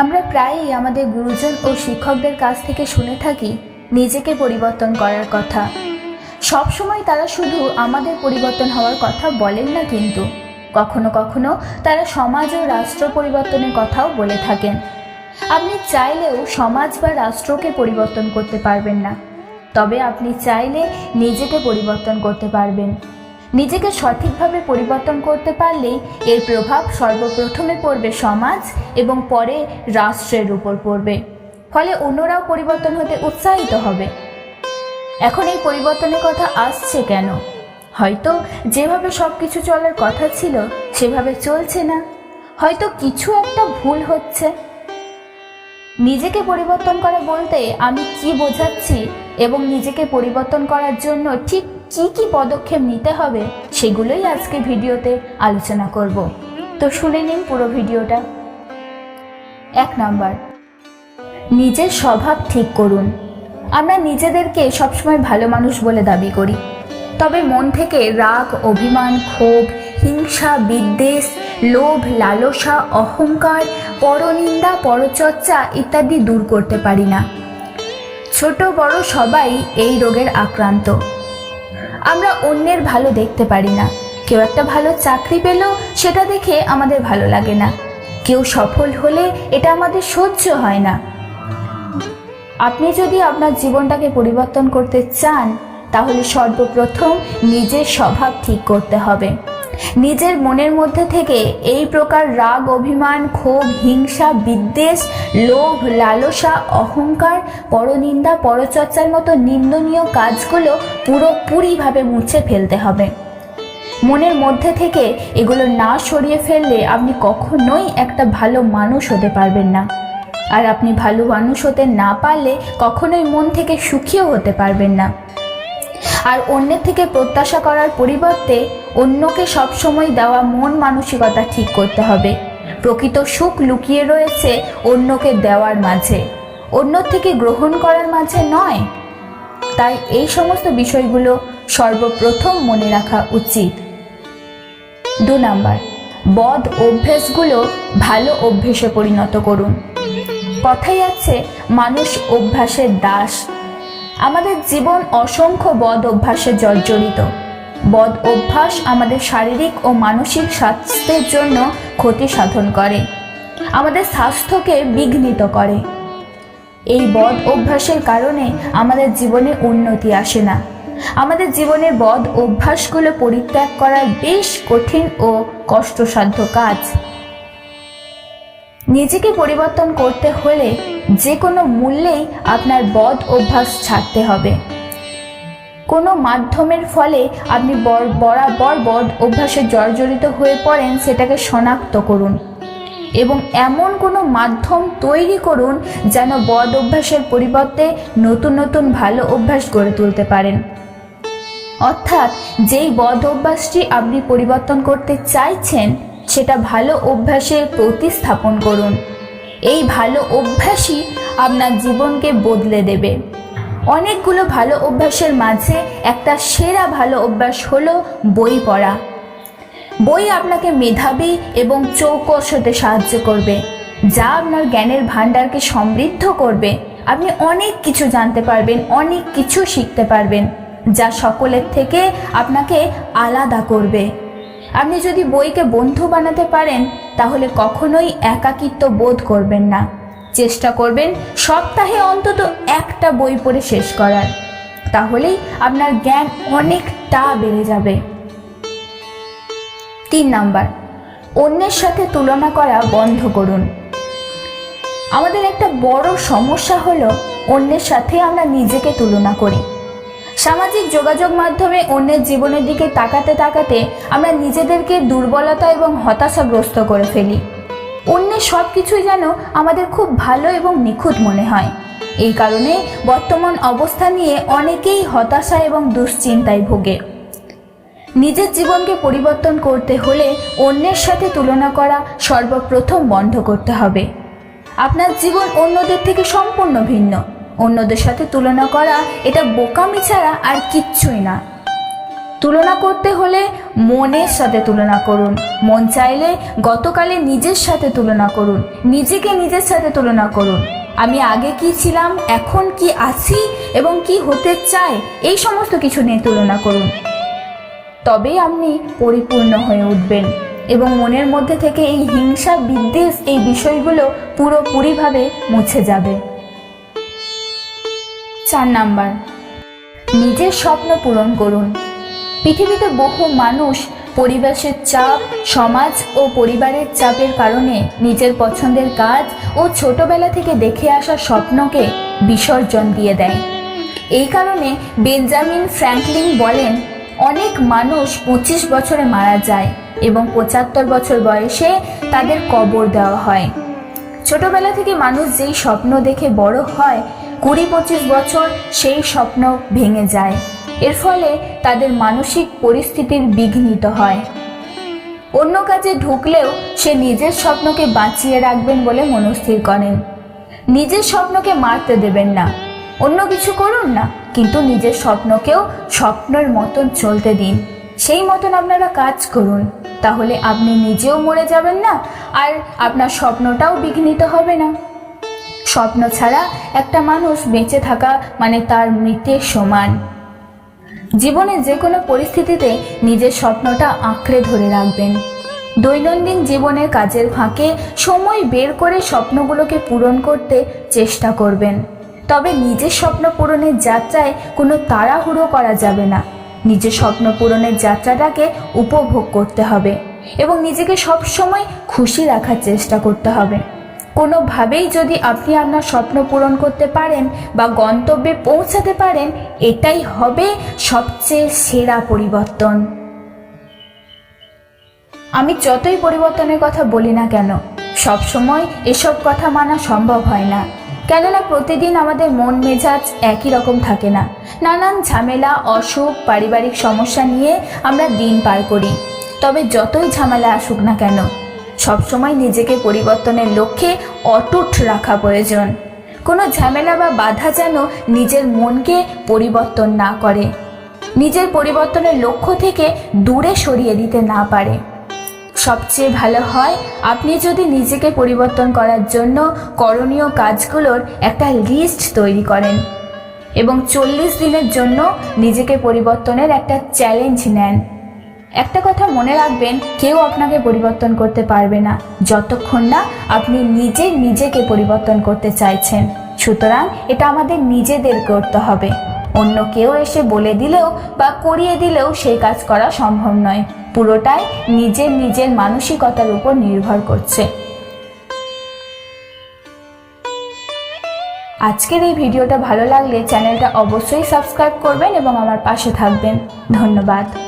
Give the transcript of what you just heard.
আমরা প্রায়ই আমাদের গুরুজন ও শিক্ষকদের কাছ থেকে শুনে থাকি নিজেকে পরিবর্তন করার কথা। সবসময় তারা শুধু আমাদের পরিবর্তন হওয়ার কথা বলেন না কিন্তু। কখনো কখনো তারা সমাজ ও রাষ্ট্র পরিবর্তনের কথাও বলে থাকেন। আপনি চাইলেও সমাজ বা রাষ্ট্রকে পরিবর্তন করতে পারবেন না। তবে আপনি চাইলে নিজেকে পরিবর্তন করতে পারবেন। নিজেকে সঠিকভাবে পরিবর্তন করতে পারলেই এর প্রভাব সর্বপ্রথমে পড়বে সমাজ এবং পরে রাষ্ট্রের উপর পড়বে। ফলে অন্যরাও পরিবর্তন হতে উৎসাহিত হবে। এখন এই পরিবর্তনের কথা আসছে কেন? হয়তো যেভাবে সব কিছু চলার কথা ছিল, সেভাবে চলছে না। হয়তো কিছু একটা ভুল হচ্ছে। নিজেকে পরিবর্তন করা বলতে আমি কি বোঝাচ্ছি এবং নিজেকে পরিবর্তন করার জন্য ঠিক কি কি পদক্ষেপ নিতে হবে সেগুলোই আজকে ভিডিওতে আলোচনা করব। তো শুনে নিন পুরো ভিডিওটা। এক নাম্বার, নিজের স্বভাব ঠিক করুন। আমরা নিজেদেরকে সবসময় ভালো মানুষ বলে দাবি করি। তবে মন থেকে রাগ, অভিমান, ক্ষোভ, হিংসা, বিদ্বেষ, লোভ, লালসা, অহংকার, পরনিন্দা, পরচর্চা ইত্যাদি দূর করতে পারি না। ছোট বড় সবাই এই রোগের আক্রান্ত। আমরা অন্যের ভালো দেখতে পারি না। কেউ একটা ভালো চাকরি পেল সেটা দেখে আমাদের ভালো লাগে না। কেউ সফল হলে এটা আমাদের সহ্য হয় না। আপনি যদি আপনার জীবনটাকে পরিবর্তন করতে চান, তাহলে সর্বপ্রথম নিজের স্বভাব ঠিক করতে হবে। নিজের মনের মধ্যে থেকে এই প্রকার রাগ, অভিমান, ক্ষোভ, হিংসা, বিদ্বেষ, লোভ, লালসা, অহংকার, পরনিন্দা, পরচর্চার মতো নিন্দনীয় কাজগুলো পুরোপুরিভাবে মুছে ফেলতে হবে। মনের মধ্যে থেকে এগুলো না সরিয়ে ফেললে আপনি কখনোই একটা ভালো মানুষ হতে পারবেন না। আর আপনি ভালো মানুষ হতে না পারলে কখনোই মন থেকে সুখীও হতে পারবেন না। আর অন্যের থেকে প্রত্যাশা করার পরিবর্তে অন্যকে সবসময় দেওয়া মন মানসিকতা ঠিক করতে হবে। প্রকৃত সুখ লুকিয়ে রয়েছে অন্যকে দেওয়ার মাঝে। অন্য থেকে গ্রহণ করার মাঝে নয়। তাই এই সমস্ত বিষয়গুলো সর্বপ্রথম মনে রাখা উচিত। দু নাম্বার, বদ অভ্যেসগুলো ভালো অভ্যেসে পরিণত করুন। কথাই আছে, মানুষ অভ্যাসের দাস। আমাদের জীবন অসংখ্য বদ অভ্যাসে জর্জরিত। বদ অভ্যাস আমাদের শারীরিক ও মানসিক স্বাস্থ্যের জন্য ক্ষতি সাধন করে। আমাদের স্বাস্থ্যকে বিঘ্নিত করে। এই বদ অভ্যাসের কারণে আমাদের জীবনে উন্নতি আসে না। আমাদের জীবনের বদ অভ্যাসগুলো পরিত্যাগ করার বেশ কঠিন ও কষ্টসাধ্য কাজ। নিজেকে পরিবর্তন করতে হলে যে কোনো মূল্যেই আপনার বদ অভ্যাস ছাড়তে হবে। কোনো মাধ্যমের ফলে আপনি বর- বরাবর বদ অভ্যাসে জর্জরিত হয়ে পড়েন, সেটাকে শনাক্ত করুন। এবং এমন কোনো মাধ্যম তৈরি করুন যেন বদ অভ্যাসের পরিবর্তে নতুন নতুন ভালো অভ্যাস গড়ে তুলতে পারেন। অর্থাৎ যেই বদ অভ্যাসটি আপনি পরিবর্তন করতে চাইছেন, সেটা ভালো অভ্যাসে প্রতিস্থাপন করুন। এই ভালো অভ্যাসই আপনার জীবনকে বদলে দেবে। অনেকগুলো ভালো অভ্যাসের মাঝে একটা সেরা ভালো অভ্যাস হলো বই পড়া। বই আপনাকে মেধাবী এবং চৌকস হতে সাহায্য করবে, যা আপনার জ্ঞানের ভাণ্ডারকে সমৃদ্ধ করবে। আপনি অনেক কিছু জানতে পারবেন, অনেক কিছু শিখতে পারবেন, যা সকলের থেকে আপনাকে আলাদা করবে। আপনি যদি বইকে বন্ধু বানাতে পারেন, তাহলে কখনোই একাকিত্ব বোধ করবেন না। চেষ্টা করবেন সপ্তাহে অন্তত একটা বই পড়ে শেষ করার। তাহলেই আপনার জ্ঞান অনেকটা বেড়ে যাবে। তিন নাম্বার, অন্যের সাথে তুলনা করা বন্ধ করুন। আমাদের একটা বড় সমস্যা হলো অন্যের সাথে আমরা নিজেকে তুলনা করি। সামাজিক যোগাযোগ মাধ্যমে অন্যের জীবনের দিকে তাকাতে তাকাতে আমরা নিজেদেরকে দুর্বলতা এবং হতাশাগ্রস্ত করে ফেলি। সব কিছুই যেন আমাদের খুব ভালো এবং নিখুঁত মনে হয়। এই কারণে বর্তমান অবস্থা নিয়ে অনেকেই হতাশা এবং দুশ্চিন্তায় ভোগে। নিজের জীবনকে পরিবর্তন করতে হলে অন্যের সাথে তুলনা করা সর্বপ্রথম বন্ধ করতে হবে। আপনার জীবন অন্যদের থেকে সম্পূর্ণ ভিন্ন। অন্যদের সাথে তুলনা করা, এটা বোকামি ছাড়া আর কিচ্ছুই না। তুলনা করতে হলে মনের সাথে তুলনা করুন। মন চাইলে গতকালে নিজের সাথে তুলনা করুন। নিজেকে নিজের সাথে তুলনা করুন। আমি আগে কি ছিলাম, এখন কি আছি এবং কি হতে চাই, এই সমস্ত কিছু নিয়ে তুলনা করুন। তবেই আপনি পরিপূর্ণ হয়ে উঠবেন এবং মনের মধ্যে থেকে এই হিংসা বিদ্বেষ এই বিষয়গুলো পুরোপুরিভাবে মুছে যাবে। চার নাম্বার, নিজের স্বপ্ন পূরণ করুন। পৃথিবীতে বহু মানুষ পরিবেশের চাপ, সমাজ ও পরিবারের চাপের কারণে নিজের পছন্দের কাজ ও ছোটবেলা থেকে দেখে আসা স্বপ্নকে বিসর্জন দিয়ে দেয়। এই কারণে বেঞ্জামিন ফ্র্যাঙ্কলিন বলেন, অনেক মানুষ পঁচিশ বছরে মারা যায় এবং পঁচাত্তর বছর বয়সে তাদের কবর দেওয়া হয়। ছোটবেলা থেকে মানুষ যেই স্বপ্ন দেখে বড় হয়, কুড়ি পঁচিশ বছর সেই স্বপ্ন ভেঙে যায়। এর ফলে তাদের মানসিক পরিস্থিতির বিঘ্নিত হয়। অন্য কাজে ঢুকলেও সে নিজের স্বপ্নকে বাঁচিয়ে রাখবেন বলে মনস্থির করেন। নিজের স্বপ্নকে মারতে দেবেন না। অন্য কিছু করুন না, কিন্তু নিজের স্বপ্নকেও স্বপ্নের মতন চলতে দিন। সেই মতন আপনারা কাজ করুন, তাহলে আপনি নিজেও মরে যাবেন না, আর আপনার স্বপ্নটাও বিঘ্নিত হবে না। স্বপ্ন ছাড়া একটা মানুষ বেঁচে থাকা মানে তার মৃত্যের সমান। জীবনে যে কোনো পরিস্থিতিতে নিজের স্বপ্নটা আঁকড়ে ধরে রাখবেন। দৈনন্দিন জীবনের কাজের ফাঁকে সময় বের করে স্বপ্নগুলোকে পূরণ করতে চেষ্টা করবেন। তবে নিজের স্বপ্ন পূরণের যাত্রায় কোনো তাড়াহুড়ো করা যাবে না। নিজের স্বপ্ন পূরণের যাত্রাটাকে উপভোগ করতে হবে এবং নিজেকে সবসময় খুশি রাখার চেষ্টা করতে হবে। কোনোভাবেই যদি আপনি আপনার স্বপ্ন পূরণ করতে পারেন বা গন্তব্যে পৌঁছাতে পারেন, এটাই হবে সবচেয়ে সেরা পরিবর্তন। আমি যতই পরিবর্তনের কথা বলি না কেন, সবসময় এসব কথা মানা সম্ভব হয় না। কেননা প্রতিদিন আমাদের মন মেজাজ একই রকম থাকে না। নানান ঝামেলা, অসুখ, পারিবারিক সমস্যা নিয়ে আমরা দিন পার করি। তবে যতই ঝামেলা আসুক না কেন সবসময় নিজেকে পরিবর্তনের লক্ষ্যে অটুট রাখা প্রয়োজন। কোনো ঝামেলা বা বাধা যেন নিজের মনকে পরিবর্তন না করে। নিজের পরিবর্তনের লক্ষ্য থেকে দূরে সরিয়ে দিতে না পারে। সবচেয়ে ভালো হয় আপনি যদি নিজেকে পরিবর্তন করার জন্য করণীয় কাজগুলোর একটা লিস্ট তৈরি করেন এবং চল্লিশ দিনের জন্য নিজেকে পরিবর্তনের একটা চ্যালেঞ্জ নেন। একটা কথা মনে রাখবেন, কেউ আপনাকে পরিবর্তন করতে পারবে না। যতক্ষণ না আপনি নিজে নিজেকে পরিবর্তন করতে চাইছেন। সুতরাং এটা আমাদের নিজেদের করতে হবে। অন্য কেউ এসে বলে দিলেও বা করিয়ে দিলেও সেই কাজ করা সম্ভব নয়। পুরোটাই নিজের নিজের মানসিকতার উপর নির্ভর করছে। আজকের এই ভিডিওটা ভালো লাগলে চ্যানেলটা অবশ্যই সাবস্ক্রাইব করবেন এবং আমার পাশে থাকবেন। ধন্যবাদ।